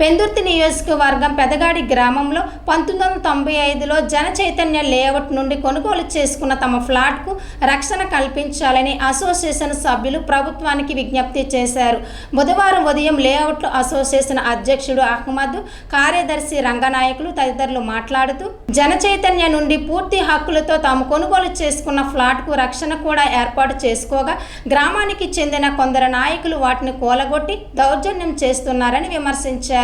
పెందుర్తి నియోజకవర్గం పెదగాడి గ్రామంలో పంతొమ్మిది వందల తొంభై ఐదులో జన చైతన్య లేఅవుట్ నుండి కొనుగోలు చేసుకున్న తమ ఫ్లాట్కు రక్షణ కల్పించాలని అసోసియేషన్ సభ్యులు ప్రభుత్వానికి విజ్ఞప్తి చేశారు. బుధవారం ఉదయం లేఅవుట్ అసోసియేషన్ అధ్యక్షుడు అహ్మద్ కార్యదర్శి రంగనాయకులు తదితరులు మాట్లాడుతూ జన చైతన్య నుండి పూర్తి హక్కులతో తాము కొనుగోలు చేసుకున్న ఫ్లాట్కు రక్షణ కూడా ఏర్పాటు చేసుకోగా గ్రామానికి చెందిన కొందరు నాయకులు వాటిని కూలగొట్టి దౌర్జన్యం చేస్తున్నారని విమర్శించారు.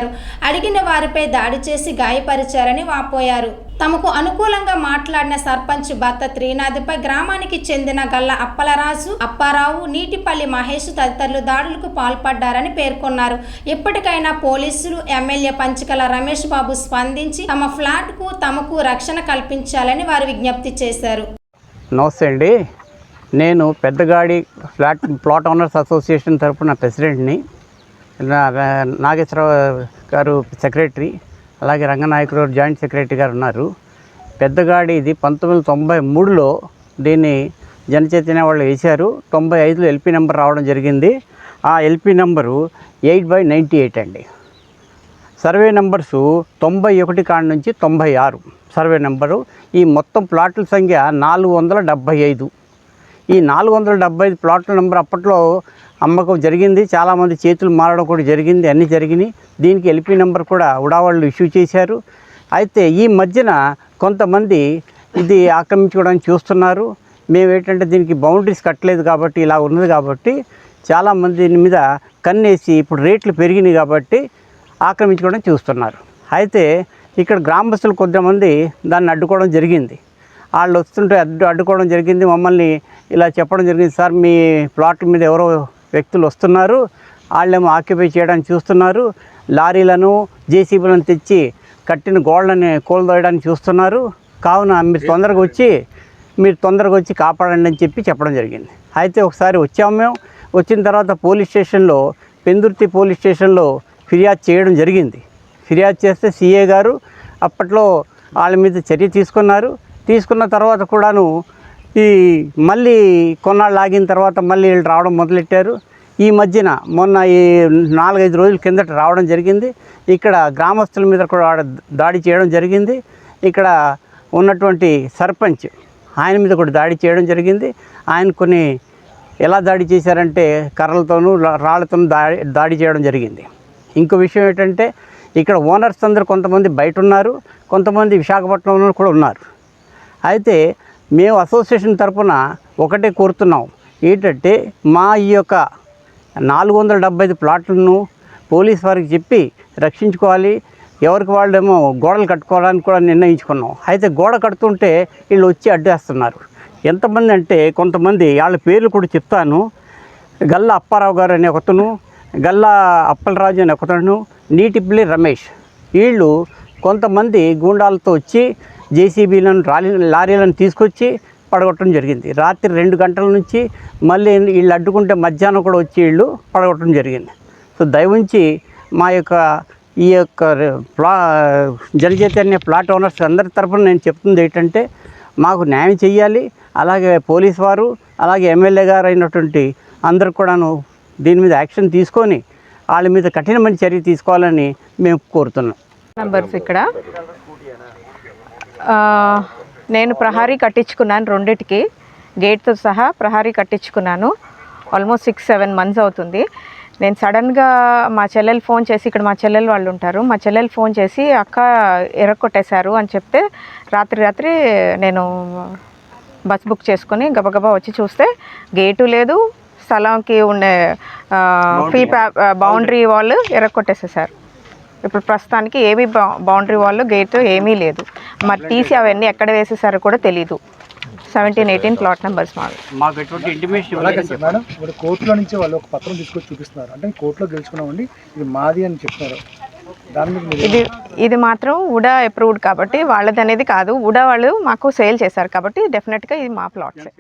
అడిగిన వారిపై దాడి చేసి గాయపరిచారని వాపోయారు. తమకు అనుకూలంగా మాట్లాడిన సర్పంచ్ భర్త త్రీనాథ్పై గ్రామానికి చెందిన గల్ల అప్పలరాజు అప్పారావు నీటిపల్లి మహేష్ తదితరులు దాడులకు పాల్పడ్డారని పేర్కొన్నారు. ఇప్పటికైనా పోలీసులు ఎమ్మెల్యే పంచకల రమేష్ బాబు స్పందించి తమ ఫ్లాట్కు తమకు రక్షణ కల్పించాలని వారు విజ్ఞప్తి చేశారు. నమస్తే అండి. నేను పెద్దగాడి ఫ్లాట్ ప్లాట్ ఓనర్స్ అసోసియేషన్ తరఫున ప్రెసిడెంట్ని. నాగేశ్వరరావు గారు సెక్రటరీ అలాగే రంగనాయకుడు జాయింట్ సెక్రటరీ గారు ఉన్నారు. పెద్దగాడి ఇది. పంతొమ్మిది వందల తొంభై మూడులో దీన్ని జనచైతన్య వాళ్ళు వేశారు. తొంభై ఐదులో ఎల్పి నెంబర్ రావడం జరిగింది. ఆ LP number eight by ninety eight అండి. సర్వే నెంబర్సు తొంభై ఒకటి కాడ నుంచి తొంభై ఆరు సర్వే నెంబరు. ఈ మొత్తం ప్లాట్ల సంఖ్య నాలుగు వందల డెబ్భై ఐదు. ఈ నాలుగు వందల డెబ్బై ఐదు ప్లాట్ల నెంబర్ అప్పట్లో అమ్మకం జరిగింది. చాలామంది చేతులు మారడం కూడా జరిగింది. అన్నీ జరిగినాయి. దీనికి ఎల్పి నెంబర్ కూడా ఉడావాళ్ళు ఇష్యూ చేశారు. అయితే ఈ మధ్యన కొంతమంది ఇది ఆక్రమించుకోవడానికి చూస్తున్నారు. మేము ఏంటంటే దీనికి బౌండరీస్ కట్టలేదు కాబట్టి ఇలా ఉన్నది కాబట్టి చాలామంది దీని మీద కన్నేసి ఇప్పుడు రేట్లు పెరిగినాయి కాబట్టి ఆక్రమించుకోవడం చూస్తున్నారు. అయితే ఇక్కడ గ్రామస్తులు కొంతమంది దాన్ని అడ్డుకోవడం జరిగింది. వాళ్ళు వస్తుంటే అడ్డు అడ్డుకోవడం జరిగింది. మమ్మల్ని ఇలా చెప్పడం జరిగింది. సార్ మీ ప్లాట్ల మీద ఎవరో వ్యక్తులు వస్తున్నారు. వాళ్ళేమో ఆక్యుపై చేయడానికి చూస్తున్నారు. లారీలను జేసీబీలను తెచ్చి కట్టిన గోళ్ళని కోల్దోయడానికి చూస్తున్నారు. కావున మీరు తొందరగా వచ్చి మీరు తొందరగా వచ్చి కాపాడండి అని చెప్పి చెప్పడం జరిగింది. అయితే ఒకసారి వచ్చాము మేము. వచ్చిన తర్వాత పోలీస్ స్టేషన్లో పెందుర్తి పోలీస్ స్టేషన్లో ఫిర్యాదు చేయడం జరిగింది. ఫిర్యాదు చేస్తే సీఏ గారు అప్పట్లో వాళ్ళ మీద చర్య తీసుకున్నారు. తీసుకున్న తర్వాత కూడాను ఈ మళ్ళీ కొన్నాళ్ళు ఆగిన తర్వాత మళ్ళీ వీళ్ళు రావడం మొదలెట్టారు. ఈ మధ్యన మొన్న ఈ నాలుగైదు రోజుల కిందట రావడం జరిగింది. ఇక్కడ గ్రామస్తుల మీద కూడా దాడి చేయడం జరిగింది. ఇక్కడ ఉన్నటువంటి సర్పంచ్ ఆయన మీద కూడా దాడి చేయడం జరిగింది. ఆయన కొన్ని ఎలా దాడి చేశారంటే కర్రలతోనూ రాళ్ళతోనూ దాడి దాడి చేయడం జరిగింది. ఇంకో విషయం ఏంటంటే ఇక్కడ ఓనర్స్ అందరూ కొంతమంది బయట ఉన్నారు. కొంతమంది విశాఖపట్నంలో కూడా ఉన్నారు. అయితే మేము అసోసియేషన్ తరపున ఒకటే కోరుతున్నాం. ఏంటంటే మా ఈ యొక్క నాలుగు వందల డెబ్బై ఐదు ప్లాట్లను పోలీస్ వారికి చెప్పి రక్షించుకోవాలి. ఎవరికి వాళ్ళేమో గోడలు కట్టుకోవడానికి కూడా నిర్ణయించుకున్నాం. అయితే గోడ కడుతుంటే వీళ్ళు వచ్చి అడ్డేస్తున్నారు. ఎంతమంది అంటే కొంతమంది వాళ్ళ పేర్లు కూడా చెప్తాను. గల్లా అప్పారావు గారు అనే ఒకతను గల్లా అప్పలరాజు అనే ఒకతను నీటిపిల్లి రమేష్. వీళ్ళు కొంతమంది గూండాలతో వచ్చి జేసీబీలను రాలీ లారీలను తీసుకొచ్చి పడగొట్టడం జరిగింది. రాత్రి రెండు గంటల నుంచి మళ్ళీ వీళ్ళు అడ్డుకుంటే మధ్యాహ్నం కూడా వచ్చి వీళ్ళు పడగొట్టడం జరిగింది. సో దయవుంచి మా యొక్క ఈ యొక్క ప్లా జలచైతన్య ప్లాట్ ఓనర్స్ అందరి తరఫున నేను చెప్తుంది ఏంటంటే మాకు న్యాయం చేయాలి అలాగే పోలీస్ వారు అలాగే ఎమ్మెల్యే గారు అయినటువంటి అందరు కూడాను దీని మీద యాక్షన్ తీసుకొని వాళ్ళ మీద కఠినమైన చర్య తీసుకోవాలని మేము కోరుతున్నాం. నంబర్స్ ఇక్కడ. నేను ప్రహారీ కట్టించుకున్నాను రెండిటికి. గేట్తో సహా ప్రహారీ కట్టించుకున్నాను. ఆల్మోస్ట్ సిక్స్ సెవెన్ మంత్స్ అవుతుంది. నేను సడన్గా మా చెల్లెలు ఫోన్ చేసి ఇక్కడ మా చెల్లెలు వాళ్ళు ఉంటారు. మా చెల్లెలు ఫోన్ చేసి అక్క ఎరక్కొట్టేశారు అని చెప్తే రాత్రి రాత్రి నేను బస్ బుక్ చేసుకొని గబగబా వచ్చి చూస్తే గేటు లేదు. స్థలంకి ఉండే ఫీ బౌండరీ వాళ్ళు ఎరక్కొట్టేసేసారు ఇప్పుడు ప్రస్తుతానికి ఏమీ బౌండరీ వాళ్ళు గేట్ ఏమీ లేదు. మరి తీసి అవన్నీ ఎక్కడ వేసేసారో కూడా తెలీదు. సెవెంటీన్ ఎయిటీన్ ప్లాట్ నెంబర్స్ మావి. మాకు ఎటువంటి ఇంటిమేషన్ మేడం ఇప్పుడు కోర్టులో నుంచి వాళ్ళు ఒక పత్రం తీసుకొచ్చి చూపిస్తున్నారు. అంటే కోర్టులో గెలుచుకున్నామండి ఇది మాది అని చెప్తున్నారు. ఇది ఇది మాత్రం ఉడా అప్రూవ్డ్ కాబట్టి వాళ్ళది అనేది కాదు. ఉడా వాళ్ళు మాకు సేల్ చేశారు కాబట్టి డెఫినెట్గా ఇది మా ప్లాట్సే